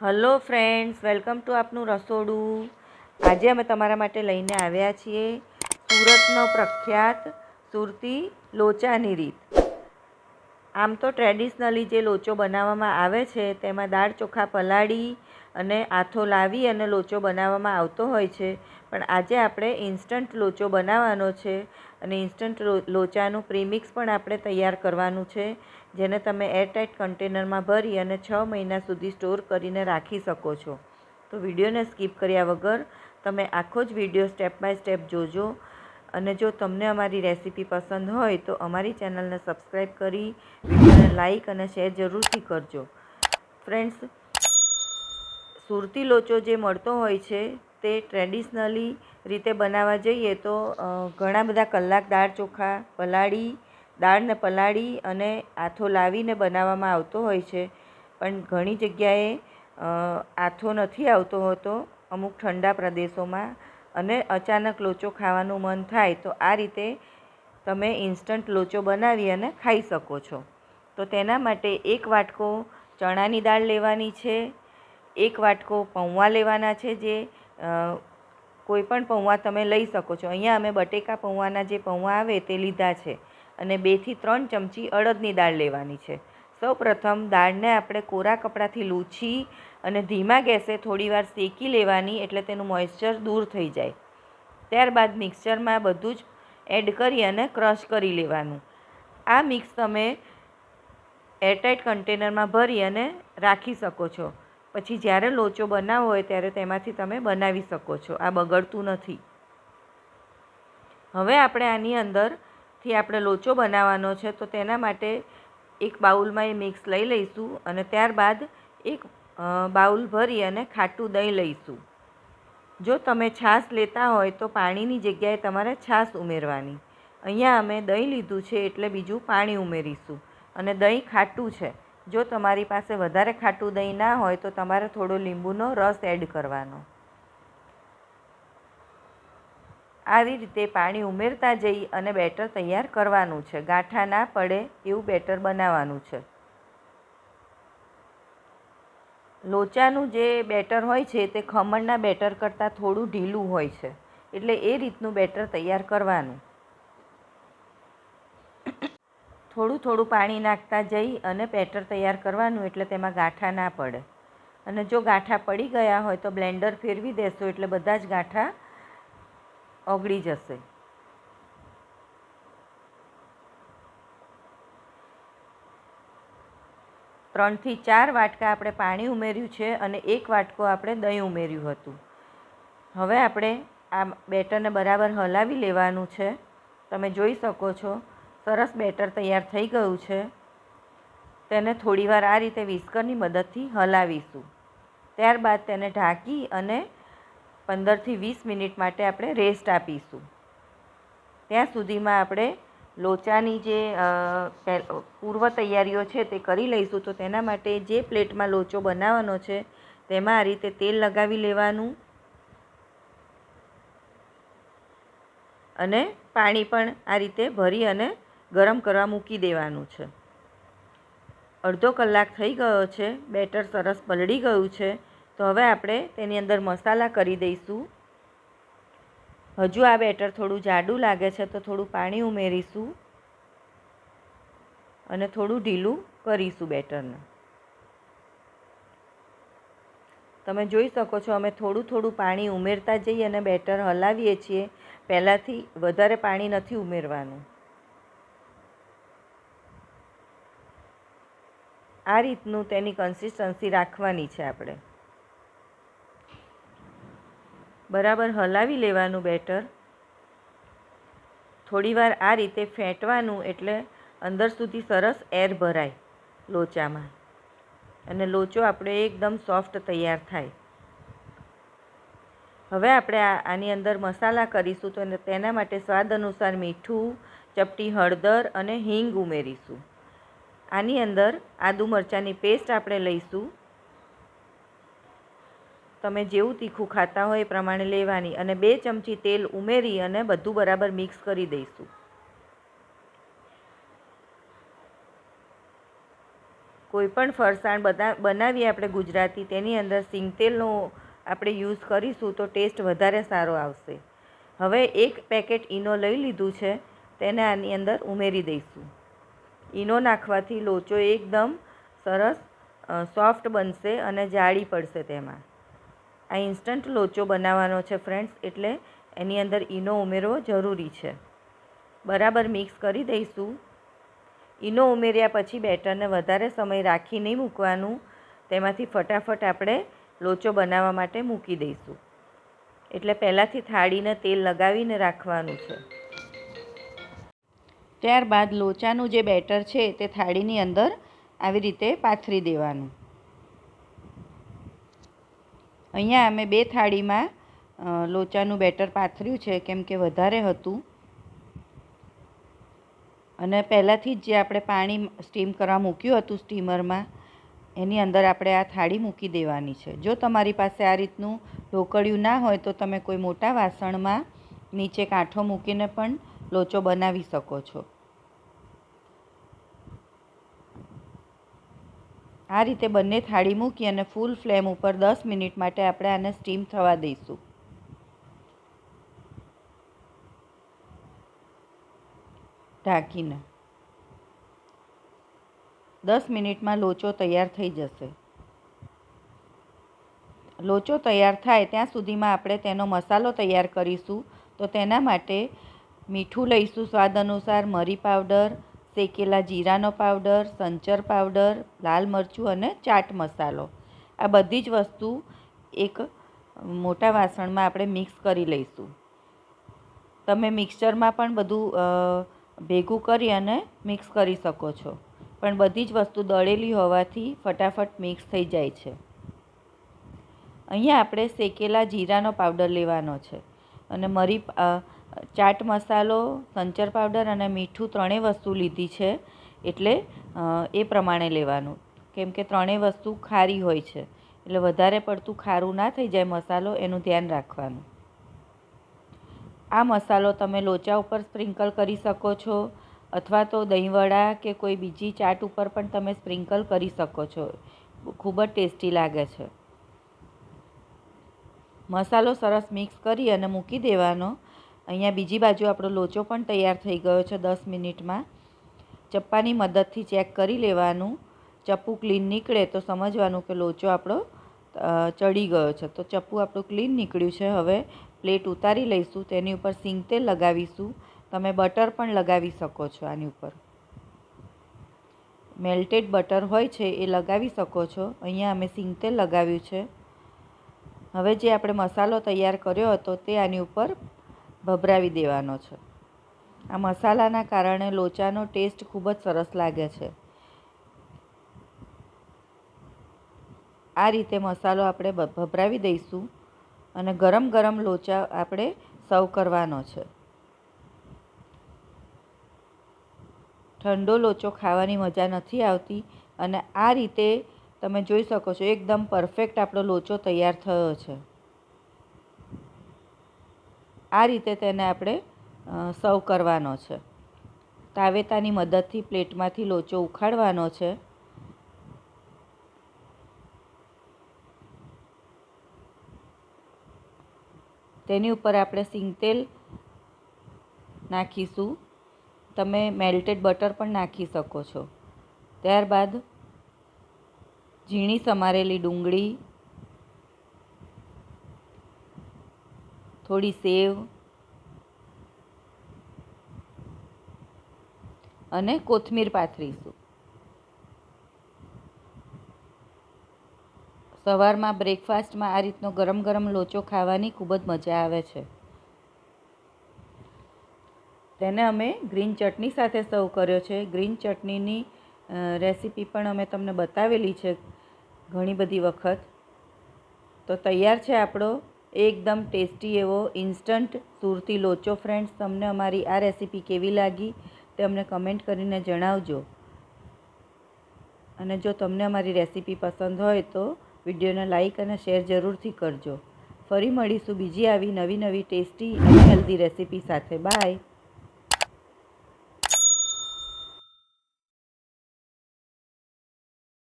Hello friends, welcome to આપનું રસોડું. આજે અમે તમારા માટે લઈને આવ્યા છીએ સુરતનો પ્રખ્યાત સુરતી લોચાની રીત આમ તો ટ્રેડિશનલી જે લોચો બનાવવામાં આવે છે, તેમાં દાળ ચોખા પલાળી અને આથો લાવી અને લોચો બનાવવામાં આવતો હોય છે. પણ આજે આપણે ઇન્સ્ટન્ટ લોચો બનાવવાનો છે અને ઇન્સ્ટન્ટ લોચાનું પ્રીમિક્સ પણ આપણે તૈયાર કરવાનું છે, જેને તમે એરટાઇટ કન્ટેનરમાં ભરી અને છ મહિના સુધી સ્ટોર કરીને રાખી શકો છો. તો વિડીયોને સ્કીપ કર્યા વગર તમે આખો જ વીડિયો સ્ટેપ બાય સ્ટેપ જોજો. અને જો તમને અમારી રેસીપી પસંદ હોય તો અમારી ચેનલને સબસ્ક્રાઈબ કરી વિડીયોને લાઈક અને શેર જરૂરથી કરજો. ફ્રેન્ડ્સ, સુરતી લોચો જે મળતો હોય છે તે ટ્રેડિશનલી રીતે બનાવવા જઈએ તો ઘણા બધા કલાક દાળ ચોખા પલાળી, દાળને પલાળી અને આથો લાવીને બનાવવામાં આવતો હોય છે. પણ ઘણી જગ્યાએ આથો નથી આવતો હોતો અમુક ઠંડા પ્રદેશોમાં અને અચાનક લોચો ખાવાનું મન થાય તો આ રીતે તમે ઇન્સ્ટન્ટ લોચો બનાવી અને ખાઈ શકો છો. તો તેના માટે એક વાટકો ચણાની દાળ લેવાની છે, એક વાટકો પૌવા લેવાના છે જે કોઈપણ પૌવા તમે લઈ શકો છો. અહીંયા અમે બટેકા પૌવાના જે પૌવા આવે તે લીધા છે અને બેથી ત્રણ ચમચી અડદની દાળ લેવાની છે. સૌ પ્રથમ દાળને આપણે કોરા કપડાથી લૂછી અને ધીમા ગેસે થોડીવાર શેકી લેવાની એટલે તેનું મોઇશ્ચર દૂર થઈ જાય. ત્યારબાદ મિક્સચરમાં બધું જ એડ કરી અને ક્રશ કરી લેવાનું. આ મિક્સ તમે એરટાઇટ કન્ટેનરમાં ભરી અને રાખી શકો છો. પછી જ્યારે લોચો બનાવવો હોય ત્યારે તેમાંથી તમે બનાવી શકો છો. આ બગડતું નથી. હવે આપણે આની અંદરથી આપણે લોચો બનાવવાનો છે તો તેના માટે એક બાઉલમાં એ મિક્સ લઈ લઈશું અને ત્યારબાદ એક બાઉલ ભરી અને ખાટું દહીં લઈશું. જો તમે છાશ લેતા હોય તો પાણીની જગ્યાએ તમારે છાશ ઉમેરવાની. અહીંયા અમે દહીં લીધું છે એટલે બીજું પાણી ઉમેરીશું. અને દહીં ખાટું છે. જો તમારી પાસે વધારે ખાટું દહીં ના હોય તો તમારે થોડો લીંબુનો રસ એડ કરવાનો. આવી રીતે પાણી ઉમેરતા જઈ અને બેટર તૈયાર કરવાનું છે. ગાંઠા ના પડે એવું બેટર બનાવવાનું છે. લોચાનું જે બેટર હોય છે તે ખમણના બેટર કરતાં થોડું ઢીલું હોય છે. એટલે એ રીતનું બેટર તૈયાર કરવાનું. થોડું થોડું પાણી નાખતા જઈ અને બેટર તૈયાર કરવાનું એટલે તેમાં ગાંઠા ના પડે. અને જો ગાંઠા પડી ગયા હોય તો બ્લેન્ડર ફેરવી દેશો એટલે બધા જ ગાંઠા ઓગળી જશે. ત્રણથી ચાર વાટકા આપણે પાણી ઉમેર્યું છે અને એક વાટકો આપણે દહીં ઉમેર્યું હતું. હવે આપણે આ બેટરને બરાબર હલાવી લેવાનું છે. તમે જોઈ શકો છો, સરસ બેટર તૈયાર થઈ ગયું છે. તેને થોડીવાર આ રીતે વિસ્કરની મદદથી હલાવીશું. ત્યારબાદ તેને ઢાંકી અને પંદરથી વીસ મિનિટ માટે આપણે રેસ્ટ આપીશું. ત્યાં સુધીમાં આપણે લોચાની જે પૂર્વ તૈયારીઓ છે તે કરી લઈશું. તો તેના માટે જે પ્લેટમાં લોચો બનાવવાનો છે, તેમાં આ રીતે તેલ લગાવી લેવાનું. અને પાણી પણ આ રીતે ભરી અને ગરમ કરવા મૂકી દેવાનું છે. અડધો કલાક થઈ ગયો છે, બેટર સરસ પલળી ગયું છે. તો હવે આપણે તેની અંદર મસાલા કરી દઈશું. હજુ આ બેટર થોડું જાડું લાગે છે તો થોડું પાણી ઉમેરીશું અને થોડું ઢીલું કરીશું બેટરને. તમે જોઈ શકો છો અમે થોડું થોડું પાણી ઉમેરતા જઈએ અને બેટર હલાવીએ છીએ. પહેલાંથી વધારે પાણી નથી ઉમેરવાનું. આ રીતનું તેની કન્સિસ્ટન્સી રાખવાની છે આપણે. બરાબર હલાવી લેવાનું બેટર. થોડીવાર આ રીતે ફેંટવાનું એટલે અંદર સુધી સરસ એર ભરાય લોચામાં. અને લોચો આપણે એકદમ સોફ્ટ તૈયાર થાય. હવે આપણે આની અંદર મસાલા કરીશું તો તેના માટે સ્વાદ અનુસાર મીઠું, ચપટી હળદર અને હિંગ ઉમેરીશું. આની અંદર આદુ મરચાંની પેસ્ટ આપણે લઈશું. તમે જેવું તીખું ખાતા હોય એ પ્રમાણે લેવાની અને બે ચમચી તેલ ઉમેરી અને બધું બરાબર મિક્સ કરી દઈશું. કોઈ પણ ફરસાણ બધા બનાવીએ આપણે ગુજરાતી, તેની અંદર સિંગતેલનો આપણે યુઝ કરીશું તો ટેસ્ટ વધારે સારો આવશે. હવે એક પેકેટ ઈનો લઈ લીધું છે, તેને આની અંદર ઉમેરી દઈશું. ઈનો નાખવાથી લોચો એકદમ સરસ સોફ્ટ બનશે અને જાળી પડશે તેમાં. આ ઇન્સ્ટન્ટ લોચો બનાવવાનો છે ફ્રેન્ડ્સ, એટલે એની અંદર ઈનો ઉમેરવો જરૂરી છે. બરાબર મિક્સ કરી દઈશું. ઈનો ઉમેર્યા પછી બેટરને વધારે સમય રાખી નહીં મૂકવાનું. તેમાંથી ફટાફટ આપણે લોચો બનાવવા માટે મૂકી દઈશું. એટલે પહેલાંથી થાળીને તેલ લગાવીને રાખવાનું છે. ત્યારબાદ લોચાનું જે બેટર છે તે થાળીની અંદર આવી રીતે પાથરી દેવાનું. અહીંયા અમે બે થાળીમાં લોચાનું બેટર પાથર્યું છે, કેમ કે વધારે હતું. અને પહેલાંથી જ જે આપણે પાણી સ્ટીમ કરવા મૂક્યું હતું સ્ટીમરમાં, એની અંદર આપણે આ થાળી મૂકી દેવાની છે. જો તમારી પાસે આ રીતનું ઢોકળિયું ના હોય, તો તમે કોઈ મોટા વાસણમાં નીચે કાંઠો મૂકીને પણ લોચો બનાવી શકો છો. આ રીતે બંને થાળી મૂકી અને ફૂલ ફ્લેમ ઉપર દસ મિનિટ માટે આપણે આને સ્ટીમ થવા દઈશું. ઢાંકીને. દસ મિનિટમાં લોચો તૈયાર થઈ જશે. લોચો તૈયાર થાય ત્યાં સુધીમાં આપણે તેનો મસાલો તૈયાર કરીશું. તો તેના માટે મીઠું લઈશું સ્વાદ અનુસાર, મરી પાવડર શેકેલા જીરાનો પાવડર, સંચર પાવડર, લાલ મરચું અને ચાટ મસાલો. આ બધી જ વસ્તુ એક મોટા વાસણમાં આપણે મિક્સ કરી લઈશું. તમે મિક્સચરમાં પણ બધું ભેગું કરી અને મિક્સ કરી શકો છો. પણ બધી જ વસ્તુ દળેલી હોવાથી ફટાફટ મિક્સ થઈ જાય છે. અહીંયા આપણે શેકેલા જીરાનો પાવડર લેવાનો છે. અને મરી ચાટ મસાલો, સંચર પાવડર અને મીઠું ત્રણેય વસ્તુ લીધી છે, એટલે એ પ્રમાણે લેવાનું. કેમ કે ત્રણેય વસ્તુ ખારી હોય છે, એટલે વધારે પડતું ખારું ના થઈ જાય મસાલો, એનું ધ્યાન રાખવાનું. આ મસાલો તમે લોચા ઉપર સ્પ્રિંકલ કરી શકો છો, અથવા તો દહીંવડા કે કોઈ બીજી ચાટ ઉપર પણ તમે સ્પ્રિંકલ કરી શકો છો. ખૂબ જ ટેસ્ટી લાગે છે. મસાલો સરસ મિક્સ કરી અને મૂકી દેવાનો. અહીંયા બીજી બાજુ આપણો લોચો પણ તૈયાર થઈ ગયો છે દસ મિનિટમાં. ચપ્પાની મદદથી ચેક કરી લેવાનું. ચપ્પુ ક્લીન નીકળે તો સમજવાનું કે લોચો આપણો ચડી ગયો છે. તો ચપ્પુ આપણું ક્લીન નીકળ્યું છે. હવે પ્લેટ ઉતારી લઈશું. તેની ઉપર સિંગ તેલ લગાવીશું. તમે બટર પણ લગાવી શકો છો આની ઉપર. મેલ્ટેડ બટર હોય છે એ લગાવી શકો છો. અહીંયા અમે સિંગ તેલ લગાવ્યું છે. હવે જે આપણે મસાલો તૈયાર કર્યો હતો તે આની ઉપર ભભરાવી દેવાનો છે. આ મસાલાના કારણે લોચાનો ટેસ્ટ ખૂબ જ સરસ લાગે છે. આ રીતે મસાલો આપણે ભભરાવી દઈશું અને ગરમ ગરમ લોચા આપણે સર્વ કરવાનો છે. ઠંડો લોચો ખાવાની મજા નથી આવતી અને આ રીતે તમે જોઈ શકો છો એકદમ પરફેક્ટ આપણો લોચો તૈયાર થયો છે. આ રીતે તેને આપણે સર્વ કરવાનો છે. તાવેતાની મદદથી પ્લેટમાંથી લોચો ઉખાડવાનો છે. તેની ઉપર આપણે સિંગતેલ નાખીશું. તમે મેલ્ટેડ બટર પણ નાખી શકો છો. ત્યારબાદ ઝીણી સમારેલી ડુંગળી થોડી સેવ અને કોથમીર પાથરીશું. સવારમાં બ્રેકફાસ્ટમાં આ રીતનો ગરમ ગરમ લોચો ખાવાની ખૂબ જ મજા આવે છે. તેને અમે ગ્રીન ચટણી સાથે સર્વ કર્યો છે. ગ્રીન ચટણીની રેસીપી પણ અમે તમને બતાવેલી છે ઘણી બધી વખત. તો તૈયાર છે આપણો એકદમ ટેસ્ટી એવો ઇન્સ્ટન્ટ સુરતી લોચો ફ્રેન્ડ્સ તમને અમારી આ રેસીપી કેવી લાગી, તે અમને કમેન્ટ કરીને જણાવજો. અને જો તમને અમારી રેસીપી પસંદ હોય તો વિડીયોને લાઇક અને શેર જરૂરથી કરજો. ફરી મળીશું બીજી આવી નવી નવી ટેસ્ટી અને હેલ્ધી રેસીપી સાથે. બાય